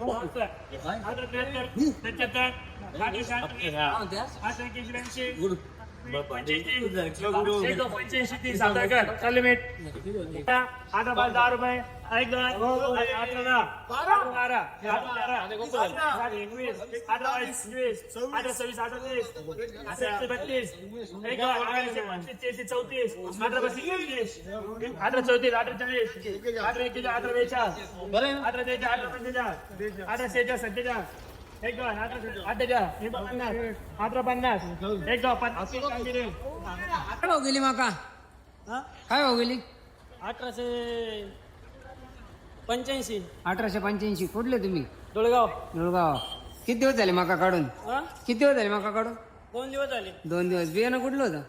हो अठरा अठरा बारा एकोणीस वीस एकतीस बत्तीस बेचाळीस बेचाळीस पंच्याऐंशी तीस आता कर चालू पाच दहा रुपये एक दहा बारा बारा एकवीस बावीस वीस सव्वीस तीस बत्तीस एक पंचवीस चौतीस अठरा पस्तीस अठरा चौतीस अठरा चाळीस अठरा एकतीस अठरा बेचाळीस अठरा तेचाळीस अठरा पंचेचाळीस अठरा सेहेचाळीस सत्तेचाळीस एक पन्नास पन्नास। एक दोन पन्नास। काय भाव गेली माका? काय भाव गेली? अठराशे पंच्याऐंशी। अठराशे पंच्याऐंशी. कुठले तुम्ही? डोळगाव नळगाव किती दिवस झाले माका काढून? हा? किती दिवस झाले माका काढून? दोन दिवस झाले। दोन दिवस. बियाणं कुठलं होतं?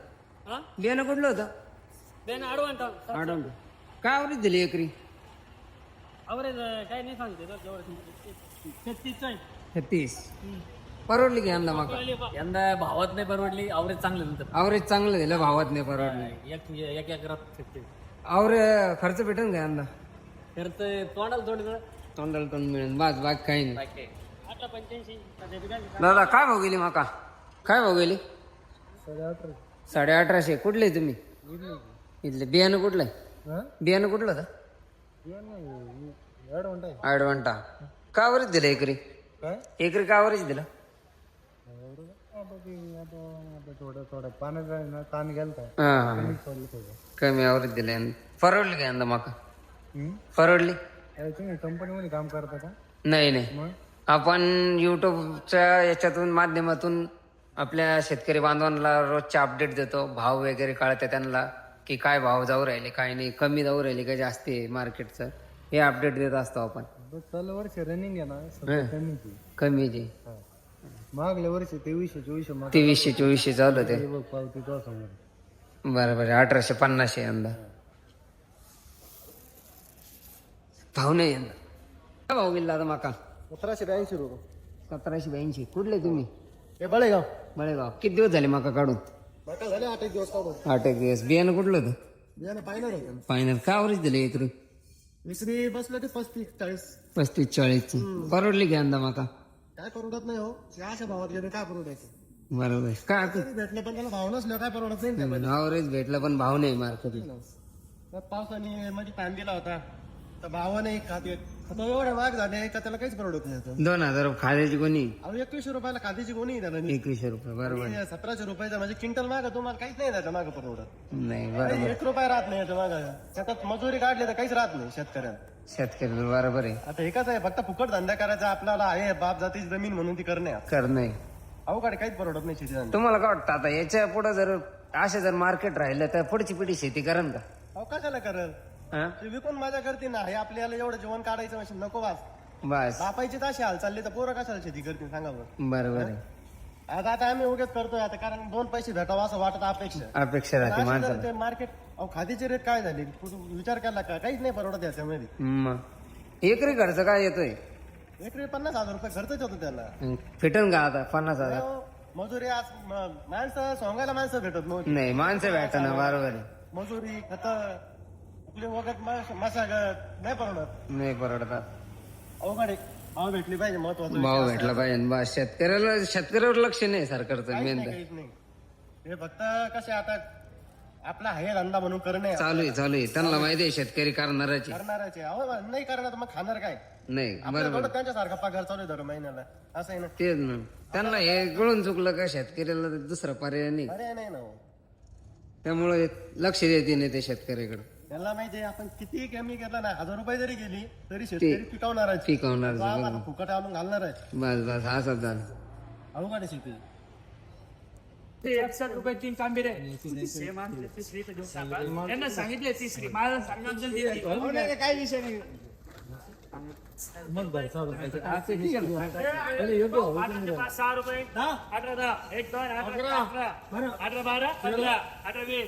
हा? बियाणं कुठलं होतं? बेन आडवंट आठवण काय आवडीत दिली एकरी? अवरेज काय नाही सांगते छत्तीस. छत्तीस. परवडली की यंदा माका यंदा भावात नाही परवडली अवरेज चांगलं नंतर. आवरेज चांगलं दिलं भावात नाही परवडली. एक एक एकरात छत्तीस आवरे खर्च भेटेल का यंदा? ते तोंडाला थोडं तोंडाला तोंड मिळेल बस बाकी काही नाही. दादा काय भाव गेली माका? काय भाव गेली? साडे अठराशे कुठले तुम्ही? इथले. बियाणं कुठलं? आहे बियाणं कुठलं होतं? ॲडवंटा का वरच दिलं एकरी? एकरी का वरच दिलं थोडं थोडं पाण्याचा ताण गेल काय हा हा. कमी आवरच दिलं परवडली का यंदा माका? परवडली? तुम्ही कंपनीमध्ये काम करता का? नाही नाही. आपण युट्यूबच्या याच्यातून माध्यमातून आपल्या शेतकरी बांधवांना रोजचे अपडेट देतो. भाव वगैरे कळते त्यांना की काय भाव जाऊ राहिले काय नाही. कमी जाऊ राहिले का जास्त आहे मार्केटचं हे अपडेट देत असतो आपण. चालू वर्ष रनिंग आहे ना हं. कमी जे मागल्या वर्षी तेवीसशे चोवीसशे माग तेवीसशे चोवीसशे चालू ते बघ पावती तो समोर बरं बरं अठराशे पन्नास आहे यंदा भाव नाही यंदा. काय भाव गेला आता माका? सतराशे ब्याऐंशी रुपये. सतराशे ब्याऐंशी. कुठले तुम्ही? हे बळेगाव. बळेगाव. किती दिवस झाले माका काढून? झाले आठ एक दिवस काढून. आठ एक दिवस. बियाणं कुठलं होतं? बियाणं फायनल होतं फायनल का आवरेज दिलं एकरी विसरी बसलं ते पस्तीस चाळीस. पस्तीस चाळीस. परवडली की यंदा माका काय परवडत नाही हो. या अशा भावात गेले काय परवडायचं? बरोबर. काय तरी भेटले पण त्याला भाव नसलं काय परवडत नाही भेटला पण भाव नाही मार्केटला. तर पावसाने मध्ये टाइम दिला होता. तर भाव नाही खात येत. आता एवढे महाग झाले का त्याला काहीच परवडत नाही आता. दोन हजार खाद्याची कोणी अहो एकवीसशे रुपयाला कांद्याची कोणी त्याला एकवीसशे रुपये बरोबर. सतराशे रुपयाचा म्हणजे क्विंटल माग तुम्हाला काहीच नाही त्याच्या मागं परवडत नाही बरोबर. एक रुपया राहत नाही याच्या मागं. शेतात मजुरी काढली तर काहीच राहत नाही शेतकऱ्यांना शेतकरी बरोबर आहे. आता एकच आहे फक्त फुकट धंदा करायचा आपल्याला आहे बाप जातीची जमीन म्हणून ती करणे. कर नाही अवघड काहीच परवडत नाही शेती धंदा तुम्हाला काय वाटतं आता याच्यापुढे जर असे जर मार्केट राहिलं तर पुढची पिढी शेती करण का? अहो कशाला करल? हा? ते विकून मजा करते ना हे आपल्याला एवढं जेवण काढायचं म्हणजे नको वास बस. बापायची ताशी हाल चालली तर पोरं कशाला शेती करते सांगा बरं. बरोबर आहे. आता आता आम्ही उगेच करतोय आता कारण दोन पैसे भेटावं असं वाटत अपेक्षा. अपेक्षा राहते अशी जर माणसाला. ते मार्केट अहो खादीचे रेट काय झाले? कुठं विचार केला का? काहीच नाही परवडत याच्यामध्ये. मग एकरी खर्च काय येतोय? एकरी पन्नास हजार रुपये खर्चच होतो त्याला. फिटन का आता पन्नास हजार? अहो, मजुरी आज म- माणसं सोंगायला माणसं भेटत नव्हती. नाही माणसं भेटणं बरोबर आहे. मजुरी खत आपले वगत मश- मशागत नाही परवडत. नाही परवडतात. अवघड आहे. भाव भेटली पाहिजे महत्वाचं भाव भेटला पाहिजे. बस शेतकऱ्याला शेतकऱ्यावर लक्ष नाही सरकारचं काहीच मेन नाही काहीच नाही. हे फक्त कसे आता आपला आहे धंदा म्हणून करणे चालू आहे चालू आहे. त्यांना माहिती आहे शेतकरी करणारच आहे. करणारच आहे अहो नाही करणार तर मग खाणार काय? नाही आपल्याला बरोबर. थोडं त्यांच्यासारखा पगार चालू आहे दर महिन्याला. असं आहे ना? तेच ना. त्यांना हे गळून चुकलं का शेतकऱ्याला दुसरा पर्याय नाही. अरे नाही ना हो. त्यामुळे लक्ष देते नाही ते शेतकऱ्याकडे. त्यांना माहिती आहे आपण किती कमी केलं ना हजार रुपये जरी गेली तरी शेतकरी पिकवणार बाप आता फुकट आणून घालणारच बस बस असंच झालं अवघड आहे शेती? एकसाठ रुपये तीन सेम तिसरी घेऊन टाका. त्यांना सांगितले तिसरी. मला सांगितलं. काय विषय नाही. पाच सहा रुपये. अठरा दहा. एक दोन अठरा बारा. पंधरा अठरा वीस.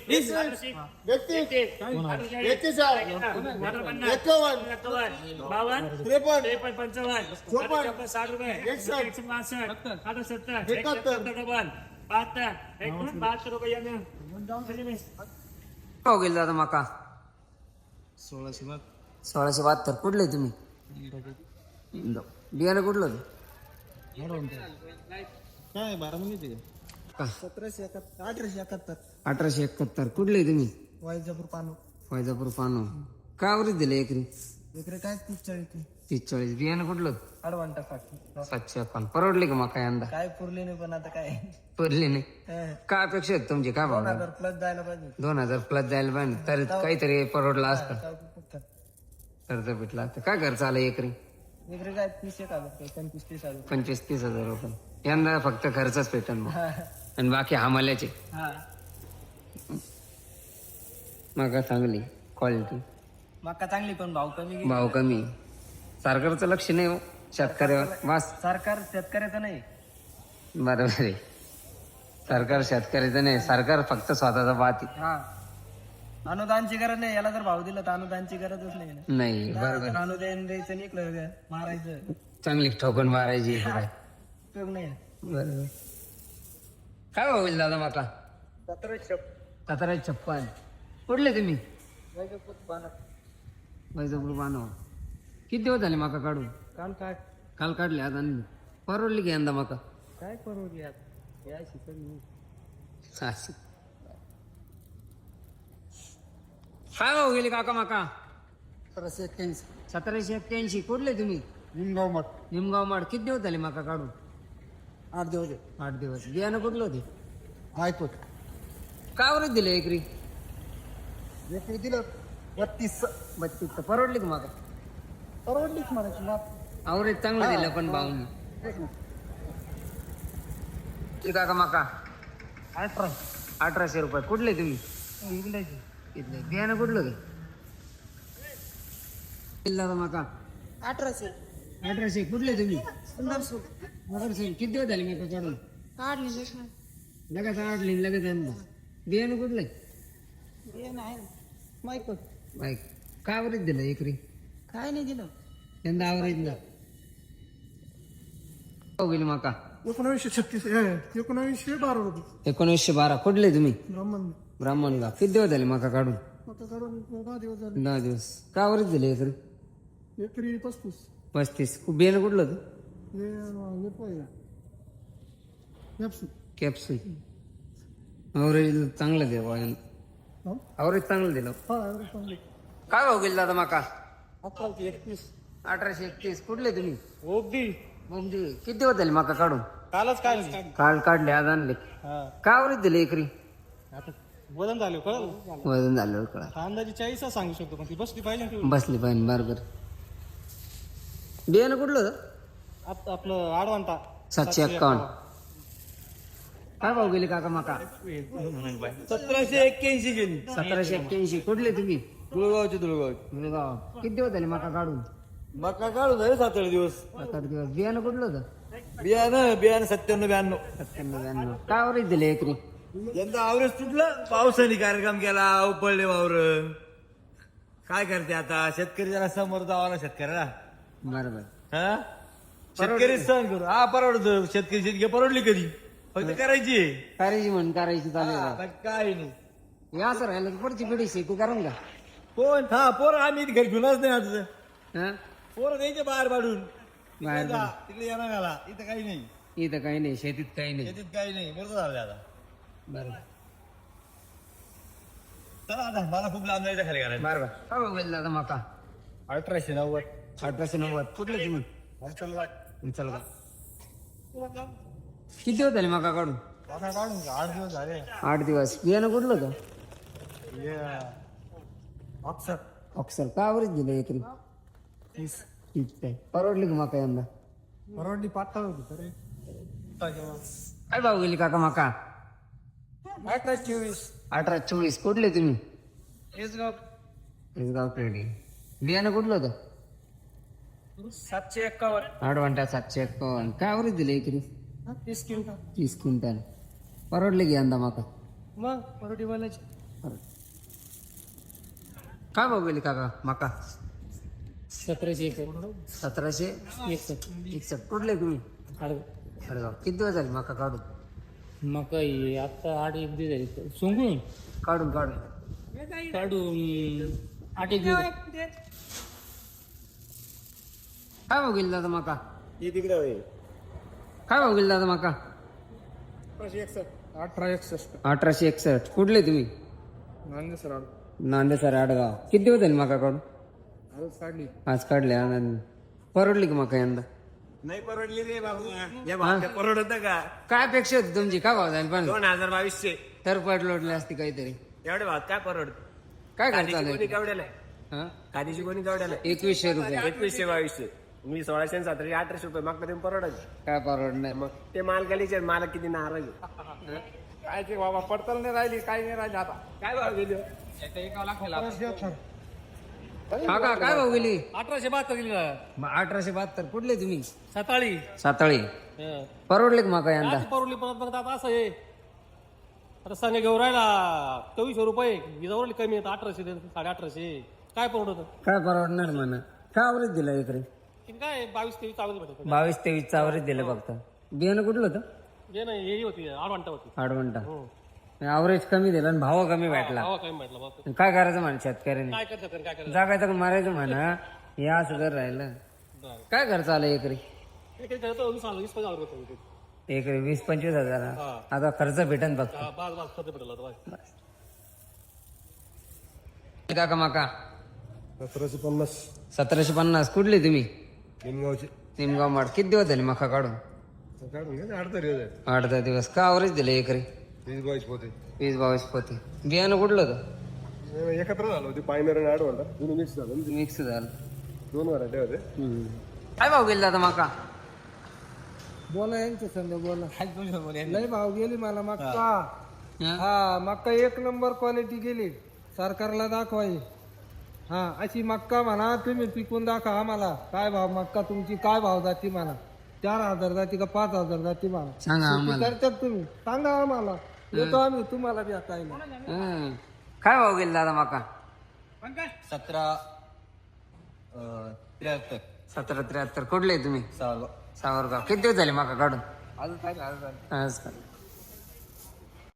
बावन्न. त्रेपन्न. पंचावन्न. चोपन्न. साठ रुपये. एकशे पासष्ट अठरा सत्तर. एकाहत्तर. डबल बहात्तर. एकूण बहात्तर रुपये गेले दादा माका? सोळाशे सोळाशे बहात्तर. कुठले तुम्ही? बियाणं कुठलं? काय? सतराशे एकाहत्तर अठराशे एकाहत्तर. अठराशे एकाहत्तर. कुठले तुम्ही? वायजापूर पानू. फैजापूर पानो. का आवरीत दिले एकरी? इकडे काय? तीस चाळीस तीस चाळीस. बियाणं कुठलं? अडवांटा साठी. सातशे पण परवडले का मका यंदा काय पुरले नाही पण आता काय? पडले नाही. काय अपेक्षा आहेत तुमची? काय भाव? हजार प्लस जायला पाहिजे. दोन हजार प्लस जायला पाहिजे. तर काहीतरी परवडला असतं. काय. कर्ज भेटला असतं काय खर्च आला एकरी? इकडे काय तीस एक हजार रुपये, पंचवीस तीस हजार पंचवीस तीस हजार रुपये. यंदा फक्त खर्चच भेटन मग हा. आणि बाकी हमाल्याचे? हा. मका चांगली क्वालिटी मका चांगली पण भाव कमी भाव कमी. सरकारचं लक्ष नाही हो. शेतकऱ्यावर. बस सरकार शेतकऱ्याचं नाही. बरोबर आहे. सरकार शेतकऱ्याचं नाही. सरकार फक्त स्वतःचा बात हा. अनुदानची गरज नाही याला जर भाव दिला तर अनुदानची गरजच नाही ना. नाही बरोबर. अनुदान द्यायचं निघलं मारायचं. चांगली ठोकून मारायची. उपयोग नाही. बरोबर. काय होईल दादा सतराशे सतरा छप्पन. कुठले तुम्ही? वैजापूर बांधव किती दिवस झाले माका काढून? काल काय काल काढले आता आणि परवडली की यंदा माका? काय करू यात या शिकवली असं. काय भाव गेले काका माका. सतराशे एक्क्याऐंशी. सतराशे एक्क्याऐंशी. कुठले तुम्ही? निमगाव मठ. निमगाव माड किती दिवस झाले माका काढून? आठ दिवस आठ दिवस. बियाणं कुठलं होते? ऐकूट का बरं दिलं एकरी? एकरी दिलं. बत्तीस. बत्तीस तर परवडली का माका? परवडलीच म्हणायची माप आवरेज चांगलं दिलं पण भाऊनी. काका माका. अठरा अठराशे रुपये. कुठले तुम्ही? इथले. बियाणं कुठलं ते किल्ला माका. अठराशे. अठराशे. कुठले तुम्ही? सुंदर किती दिवस झाले मी काढून काढली लक्ष्मण लगेच आठली लगेच बियाणं कुठलं? काय आवरेज दिलं एकरी? काय नाही दिलं. यंदा आवरेज ना हो गेली माका. एकोणावीसशे छत्तीस एकोणावीसशे बारा रुपये. एकोणीसशे बारा. कुठले तुम्ही? ब्राह्मण. ब्राह्मण का? किती दिवस झाले माका काढून? दहा दिवस झाले. दहा दिवस. काय आवरेज दिले एकरी एकरी पस्तीस. पस्तीस. बियाणं कुठलं होतं? पाहिजे यापसून कॅप्सूल अवरेज चांगलं दे वायन अवरेज चांगलं दिलं. काय भाव गेला दादा माका? अकराशे एकतीस. अठराशे एकतीस. कुठले तुम्ही? ओगदी म्हणजे किती दिवस झाले माका काढून? कालच काय काल काढले आज आणले. हा. काय अवरेज दिले एकरी? आता वजन झालं कळलं? वजन झालं कळा अंदाजे चाळीस सांगू शकतो पण ती बसली पाहिजे ना बसली पाहिजे बरोबर. बियाणं कुठलं होतं? आता आपलं आडवांता. सातशे एक्कावन्न काय भाव गेले काका माका? सतराशे एक्क्याऐंशी गेली. सतराशे एक्क्याऐंशी. कुठले तुम्ही? तुळगावचे तुळगाव मुलगाव किती दिवस झाले माका काढून? मका काढून झाले सात आठ दिवस. सात आठ दिवस. बियाणं कुठलं होतं? बियाणं बियाणं सत्त्याण्णव ब्याण्णव. सत्त्याण्णव ब्याण्णव. काय अवरेज दिले एकरी? यंदा आवरेज तुटलं. पावसाने कार्यक्रम केला उपळले वावर. काय करते आता? शेतकरी जरा समोर जावा ना शेतकऱ्याला. बरोबर. हा? शेतकरी सहन करू. हा परवडत. शेतकरी शेतकरी परवडली कधी? फक्त करायची करायची म्हण करायची बाकी काय नाही. हे असं राहिलं तर पुढची पिढी शेती करून का कोण? हा पोर आम्ही इथे घरी घेऊनच नाही आता हा? पोर द्यायचे बाहेर पाडून. बाहेर जा, तिकडे येणार घाला इथं काही नाही. इथं काही नाही शेतीत काही नाही. शेतीत काही नाही. बरोबर झालं आता. बरोबर. चला आता मला खूप लांब जायचं खाली करायला. बरोबर. काय बघेल दादा माका अठराशे नव्वद. अठराशे नव्वद. कुठले तुम्ही? चल का किती दिवस झाले माका काढून काढून आठ दिवस झाले. आठ दिवस. बियाणं कुठलं होतं? हे, अक्षर. का अवरेज दिलं एकरी तीस. ठीक आहे परवडली का माका यंदा? परवडली होती तरी. काय भाव गेली काका माका? अठरा चोवीस. अठरा चोवीस. कुठले तुम्ही? पेढी. बियाणं कुठलं होतं? सातशे एक्कावन्न आठ घंटा सातशे एक्कावन्न काय आवरेज दिले एकरी तीस क्विंटल. तीस क्विंटल. परवडले की यंदा माका? मग परोटी बोलायची. काय भाव गेली काका माका? सतराशे एक सतराशे? एकसष्ट. एकसष्ट. कुठले तुम्ही? अडगाव किती दिवस झाले माका काढून? मका आता आठ एक दिवस झाले. सोंगून? काढून काढून. काढून आठ एक दिवस. काय भाव गेली दादा माका? ही तिकडे होय काय भाव गेली दादा माका? अठरा एकसष्ट. अठराशे एकसष्ट. कुठले तुम्ही? Nande sir Nande sir Adgaon. किती दिवस झाले माका काढून? आजच काढली. आज काढले आनंद. परवडली की माका यंदा? नाही परवडली रे बाबू. या भाव परवडत का? काय अपेक्षा होती तुमची? काय भाव जाईल पण? दोन हजार बावीसशे तर पट लोटली असती काहीतरी. एवढे भाव काय परवडत? काय खर्च आलाय कोणी केवढ्याला आहे? हा? कादीची कोणी केवढ्याला आहे? एकवीसशे रुपये. एकवीसशे बावीसशे. मी सोळाशे आणि सतराशे अठराशे रुपये. मागता तुम्ही परवडत? काय परवडणार मग ते माल गलीचे माल किती नाराज आहे. काय ते बाबा पडताल नाही राहिली काय नाही राहिली आता. काय भाव गेली? हो? हा का? काय भाव गेली? अठराशे बहात्तर गेली मग अठराशे बहात्तर कुठले तुम्ही? सताळी. साताळी. परवडले का माका यंदा? परवली परत बघत आता असं आहे रस्त्याने घेऊन राहिला. चोवीसशे रुपये. विजावरली कमी येतं अठराशे दे, साडे अठराशे. काय परवडत काय परवडणार म्हणा? काय आवरेज दिलं एकरी काय बावीस तेवीस चावल भेटत बावीस तेवीस चा आवरेज दिलं फक्त. बियाणं कुठलं होतं? जे नाही हे होती आठ घंटा होती आवरेज कमी दिलं आणि भाव कमी भेटला. कमी बाप काय करायचं म्हणा शेतकऱ्याने? काय जागायचं का मारायचं म्हणा? हे असं घर राहिलं. काय खर्च आलं एकरी? एक एक करतो वीस वीस पंधरा रुपये एकरी वीस पंचवीस हजार आता खर्च भेटन फक्त. बाज बाज खर्च भेटला होता काका माका? सतराशे पन्नास. सतराशे पन्नास. कुठले तुम्ही? निमगावचे. निमगाव माड. किती दिवस झाले मका काढून? काढून घ्या आठ तरी आठ दहा दिवस. का आवरेज दिलं एकरी? वीस बावीस पोते. वीस बावीस पोते. बियाणं कुठलं होतं? एकत्र झालं होते पायनर आणि आठ वाटा दोन्ही मिक्स झालं. मिक्स झालं. दोन व्हरायटी होते. काय भाव गेला आता माका? बोला यांच्या संग बोला. लय भाव गेली मला मक्का हा? मक्का एक नंबर क्वालिटी गेली. सरकारला दाखवाय. हा अशी मक्का म्हणा तुम्ही पिकून दाखवा आम्हाला. काय भाव मक्का तुमची काय भाव जाती म्हणा. चार हजार जाती का पाच हजार जाती म्हणा. सांगा आम्हाला. करतात तुम्ही. सांगा आम्हाला. येतो आम्ही तुम्हाला बी काय नाही हं. काय भाव गेला दादा माका? सतरा त्र्याहत्तर. सतरा त्र्याहत्तर. कुठले तुम्ही? सावरगाव. किती दिवस झाले माका काढून? अजून काय झालं आज का